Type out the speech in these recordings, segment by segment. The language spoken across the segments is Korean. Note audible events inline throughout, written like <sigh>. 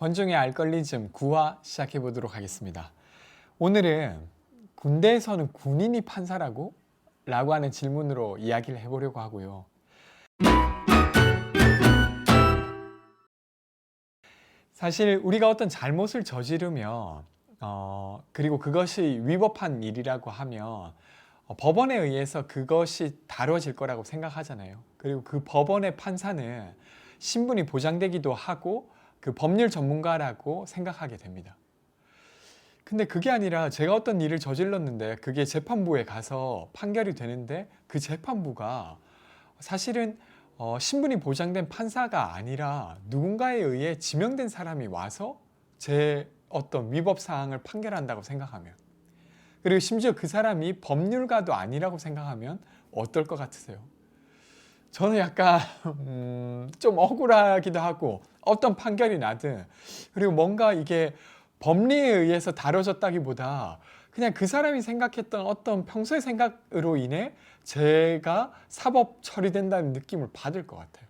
권종의 알걸리즘 9화 시작해 보도록 하겠습니다. 오늘은 군대에서는 군인이 판사라고? 라고 하는 질문으로 이야기를 해보려고 하고요. 사실 우리가 어떤 잘못을 저지르며 어, 그리고 그것이 위법한 일이라고 하면 어, 법원에 의해서 그것이 다뤄질 거라고 생각하잖아요. 그리고 그 법원의 판사는 신분이 보장되기도 하고 그 법률 전문가라고 생각하게 됩니다. 근데 그게 아니라 제가 어떤 일을 저질렀는데 그게 재판부에 가서 판결이 되는데 그 재판부가 사실은 어, 신분이 보장된 판사가 아니라 누군가에 의해 지명된 사람이 와서 제 어떤 위법 사항을 판결한다고 생각하면 그리고 심지어 그 사람이 법률가도 아니라고 생각하면 어떨 것 같으세요? 저는 약간 <laughs> 음, 좀 억울하기도 하고 어떤 판결이 나든 그리고 뭔가 이게 법리에 의해서 다뤄졌다기보다 그냥 그 사람이 생각했던 어떤 평소의 생각으로 인해 제가 사법 처리된다는 느낌을 받을 것 같아요.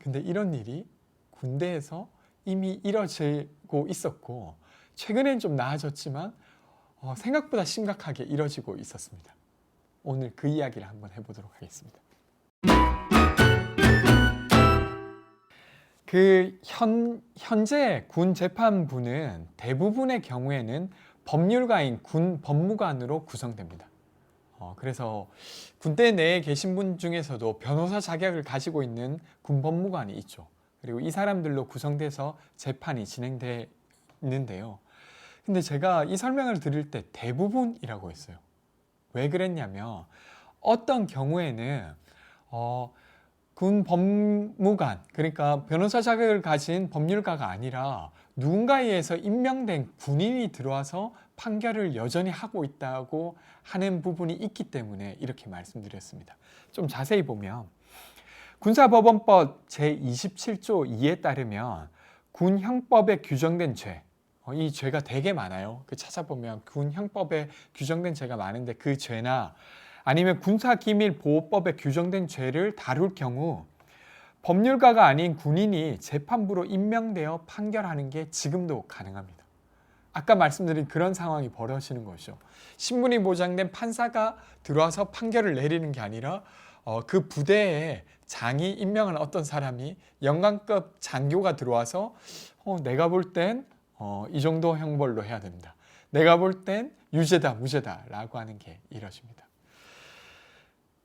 근데 이런 일이 군대에서 이미 이뤄지고 있었고 최근엔 좀 나아졌지만 어, 생각보다 심각하게 이뤄지고 있었습니다. 오늘 그 이야기를 한번 해보도록 하겠습니다. 그 현, 현재 군 재판부는 대부분의 경우에는 법률가인 군 법무관으로 구성됩니다. 어, 그래서 군대 내에 계신 분 중에서도 변호사 자격을 가지고 있는 군 법무관이 있죠. 그리고 이 사람들로 구성돼서 재판이 진행되는데요. 근데 제가 이 설명을 드릴 때 대부분이라고 했어요. 왜 그랬냐면 어떤 경우에는 어, 군 법무관 그러니까 변호사 자격을 가진 법률가가 아니라 누군가에 의해서 임명된 군인이 들어와서 판결을 여전히 하고 있다고 하는 부분이 있기 때문에 이렇게 말씀드렸습니다. 좀 자세히 보면 군사법원법 제27조 2에 따르면 군 형법에 규정된 죄, 어, 이 죄가 되게 많아요. 그 찾아보면 군 형법에 규정된 죄가 많은데 그 죄나 아니면 군사기밀보호법에 규정된 죄를 다룰 경우 법률가가 아닌 군인이 재판부로 임명되어 판결하는 게 지금도 가능합니다. 아까 말씀드린 그런 상황이 벌어지는 것이죠. 신분이 보장된 판사가 들어와서 판결을 내리는 게 아니라 어, 그 부대에 장이 임명한 어떤 사람이 영관급 장교가 들어와서 어, 내가 볼땐 어, 이 정도 형벌로 해야 된다. 내가 볼 땐 유죄다, 무죄다라고 하는 게 이뤄집니다.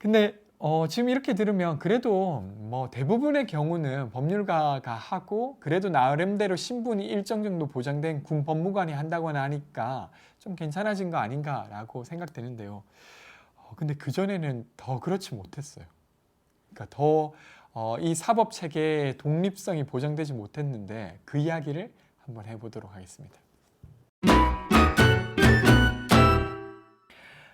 근데 어, 지금 이렇게 들으면 그래도 뭐 대부분의 경우는 법률가가 하고 그래도 나름대로 신분이 일정 정도 보장된 군 법무관이 한다거나 하니까 좀 괜찮아진 거 아닌가라고 생각되는데요. 어, 근데 그 전에는 더 그렇지 못했어요. 그러니까 더 어, 이 사법 체계의 독립성이 보장되지 못했는데 그 이야기를 한번 해보도록 하겠습니다.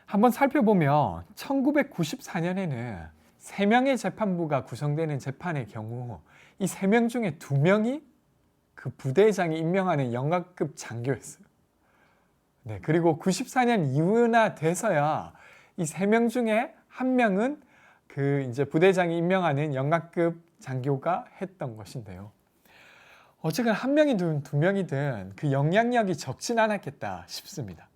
한번 살펴보면 1994년에는 세 명의 재판부가 구성되는 재판의 경우 이세명 중에 두 명이 그 부대장이 임명하는 영관급 장교였어요. 네, 그리고 94년 이후나 돼서야 이세명 중에 한 명은 그 이제 부대장이 임명하는 영관급 장교가 했던 것인데요. 어쨌든 한 명이든 두 명이든 그 영향력이 적진 않았겠다 싶습니다.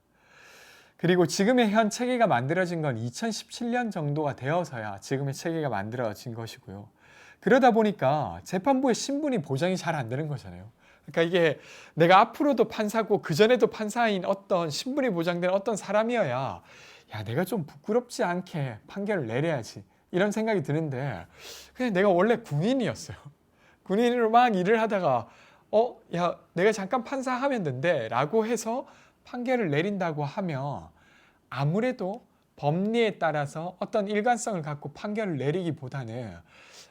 그리고 지금의 현 체계가 만들어진 건 2017년 정도가 되어서야 지금의 체계가 만들어진 것이고요. 그러다 보니까 재판부의 신분이 보장이 잘 안 되는 거잖아요. 그러니까 이게 내가 앞으로도 판사고 그전에도 판사인 어떤 신분이 보장된 어떤 사람이어야 야, 내가 좀 부끄럽지 않게 판결을 내려야지. 이런 생각이 드는데 그냥 내가 원래 군인이었어요. <laughs> 군인으로 막 일을 하다가 어, 야, 내가 잠깐 판사하면 된대 라고 해서 판결을 내린다고 하면 아무래도 법리에 따라서 어떤 일관성을 갖고 판결을 내리기보다는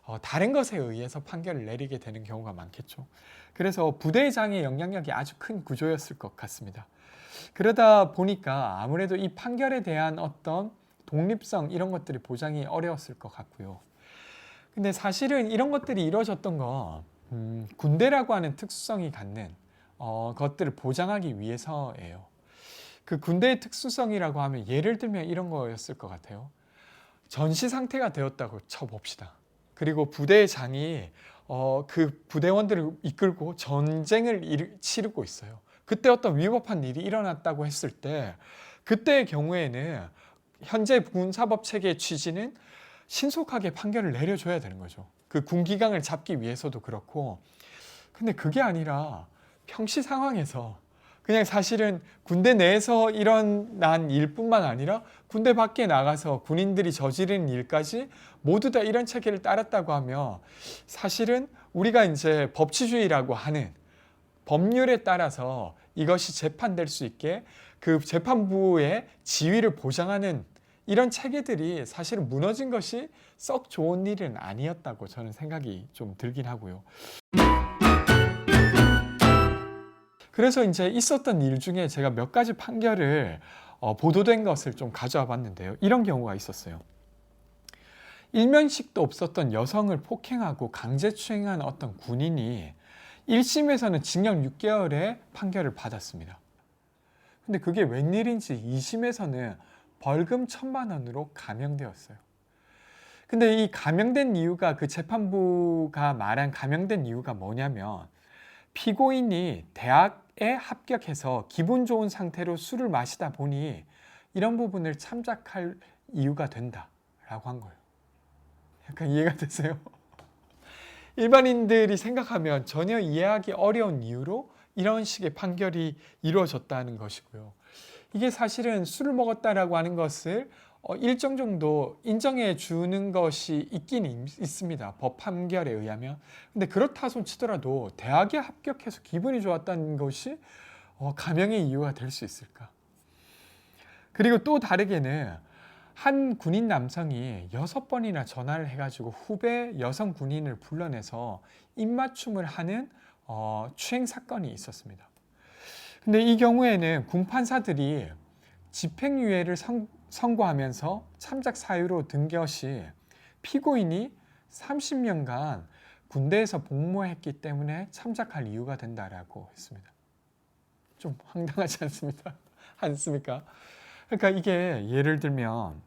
어, 다른 것에 의해서 판결을 내리게 되는 경우가 많겠죠. 그래서 부대장의 영향력이 아주 큰 구조였을 것 같습니다. 그러다 보니까 아무래도 이 판결에 대한 어떤 독립성 이런 것들이 보장이 어려웠을 것 같고요. 근데 사실은 이런 것들이 이루어졌던 건 음, 군대라고 하는 특수성이 갖는 어, 것들을 보장하기 위해서예요. 그 군대의 특수성이라고 하면 예를 들면 이런 거였을 것 같아요. 전시 상태가 되었다고 쳐봅시다. 그리고 부대장이 어, 그 부대원들을 이끌고 전쟁을 일- 치르고 있어요. 그때 어떤 위법한 일이 일어났다고 했을 때 그때의 경우에는 현재 군사법 체계의 취지는 신속하게 판결을 내려줘야 되는 거죠. 그 군기강을 잡기 위해서도 그렇고. 근데 그게 아니라 평시 상황에서 그냥 사실은 군대 내에서 일어난 일뿐만 아니라 군대 밖에 나가서 군인들이 저지른 일까지 모두 다 이런 체계를 따랐다고 하면 사실은 우리가 이제 법치주의라고 하는 법률에 따라서 이것이 재판될 수 있게 그 재판부의 지위를 보장하는 이런 체계들이 사실은 무너진 것이 썩 좋은 일은 아니었다고 저는 생각이 좀 들긴 하고요. 그래서 이제 있었던 일 중에 제가 몇 가지 판결을 어, 보도된 것을 좀 가져와 봤는데요. 이런 경우가 있었어요. 일면식도 없었던 여성을 폭행하고 강제추행한 어떤 군인이 1심에서는 징역 6개월의 판결을 받았습니다. 근데 그게 웬일인지 2심에서는 벌금 천만 원으로 감형되었어요. 근데 이 감형된 이유가 그 재판부가 말한 감형된 이유가 뭐냐면 피고인이 대학에 합격해서 기분 좋은 상태로 술을 마시다 보니 이런 부분을 참작할 이유가 된다라고 한 거예요. 약간 이해가 되세요? <laughs> 일반인들이 생각하면 전혀 이해하기 어려운 이유로 이런 식의 판결이 이루어졌다는 것이고요. 이게 사실은 술을 먹었다라고 하는 것을 어, 일정 정도 인정해 주는 것이 있긴 있- 있습니다. 법 판결에 의하면. 근데 그렇다 손 치더라도 대학에 합격해서 기분이 좋았다는 것이 어, 감형의 이유가 될 수 있을까? 그리고 또 다르게는 한 군인 남성이 여섯 번이나 전화를 해가지고 후배 여성 군인을 불러내서 입맞춤을 하는 어, 추행 사건이 있었습니다. 근데 이 경우에는 군 판사들이 집행유예를 선, 선고하면서 참작 사유로 든 것이 피고인이 30년간 군대에서 복무했기 때문에 참작할 이유가 된다라고 했습니다. 좀 황당하지 않습니까? <laughs> 않습니까? 그러니까 이게 예를 들면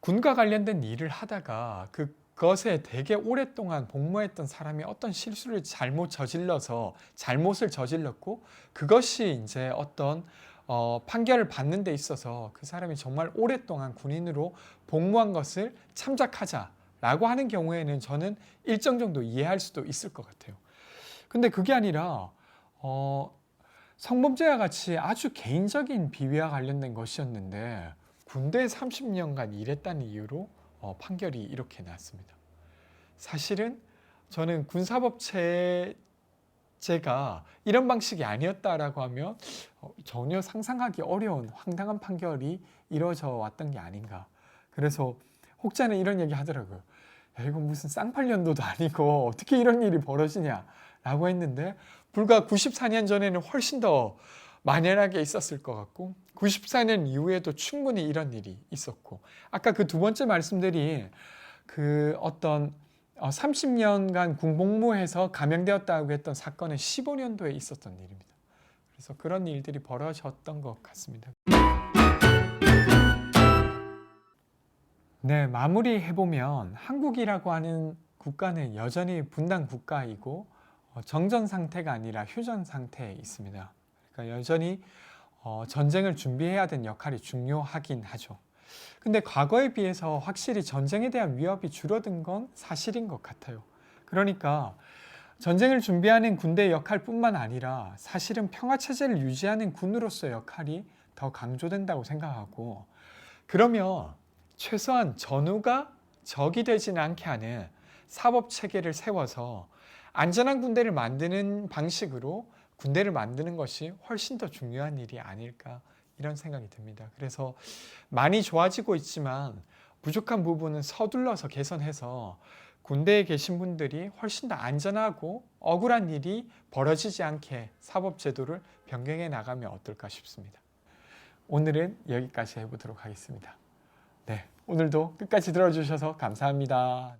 군과 관련된 일을 하다가 그것에 되게 오랫동안 복무했던 사람이 어떤 실수를 잘못 저질러서 잘못을 저질렀고 그것이 이제 어떤 어, 판결을 받는 데 있어서 그 사람이 정말 오랫동안 군인으로 복무한 것을 참작하자라고 하는 경우에는 저는 일정 정도 이해할 수도 있을 것 같아요. 근데 그게 아니라 어, 성범죄와 같이 아주 개인적인 비위와 관련된 것이었는데 군대에 30년간 일했다는 이유로 어, 판결이 이렇게 났습니다. 사실은 저는 군사법체 제가 이런 방식이 아니었다라고 하면 어, 전혀 상상하기 어려운 황당한 판결이 이루어져 왔던 게 아닌가. 그래서 혹자는 이런 얘기 하더라고요. 야, 이거 무슨 쌍팔년도도 아니고 어떻게 이런 일이 벌어지냐라고 했는데 불과 94년 전에는 훨씬 더 만연하게 있었을 것 같고 94년 이후에도 충분히 이런 일이 있었고 아까 그 두 번째 말씀드린 그 어떤 30년간 군복무해서 감형되었다고 했던 사건은 15년도에 있었던 일입니다. 그래서 그런 일들이 벌어졌던 것 같습니다. 네, 마무리해 보면 한국이라고 하는 국가는 여전히 분단 국가이고 어, 정전 상태가 아니라 휴전 상태에 있습니다. 그러니까 여전히 어, 전쟁을 준비해야 되는 역할이 중요하긴 하죠. 근데 과거에 비해서 확실히 전쟁에 대한 위협이 줄어든 건 사실인 것 같아요. 그러니까 전쟁을 준비하는 군대의 역할뿐만 아니라 사실은 평화 체제를 유지하는 군으로서의 역할이 더 강조된다고 생각하고 그러면 최소한 전우가 적이 되지는 않게 하는 사법 체계를 세워서 안전한 군대를 만드는 방식으로 군대를 만드는 것이 훨씬 더 중요한 일이 아닐까 이런 생각이 듭니다. 그래서 많이 좋아지고 있지만 부족한 부분은 서둘러서 개선해서 군대에 계신 분들이 훨씬 더 안전하고 억울한 일이 벌어지지 않게 사법 제도를 변경해 나가면 어떨까 싶습니다. 오늘은 여기까지 해보도록 하겠습니다. 네, 오늘도 끝까지 들어주셔서 감사합니다.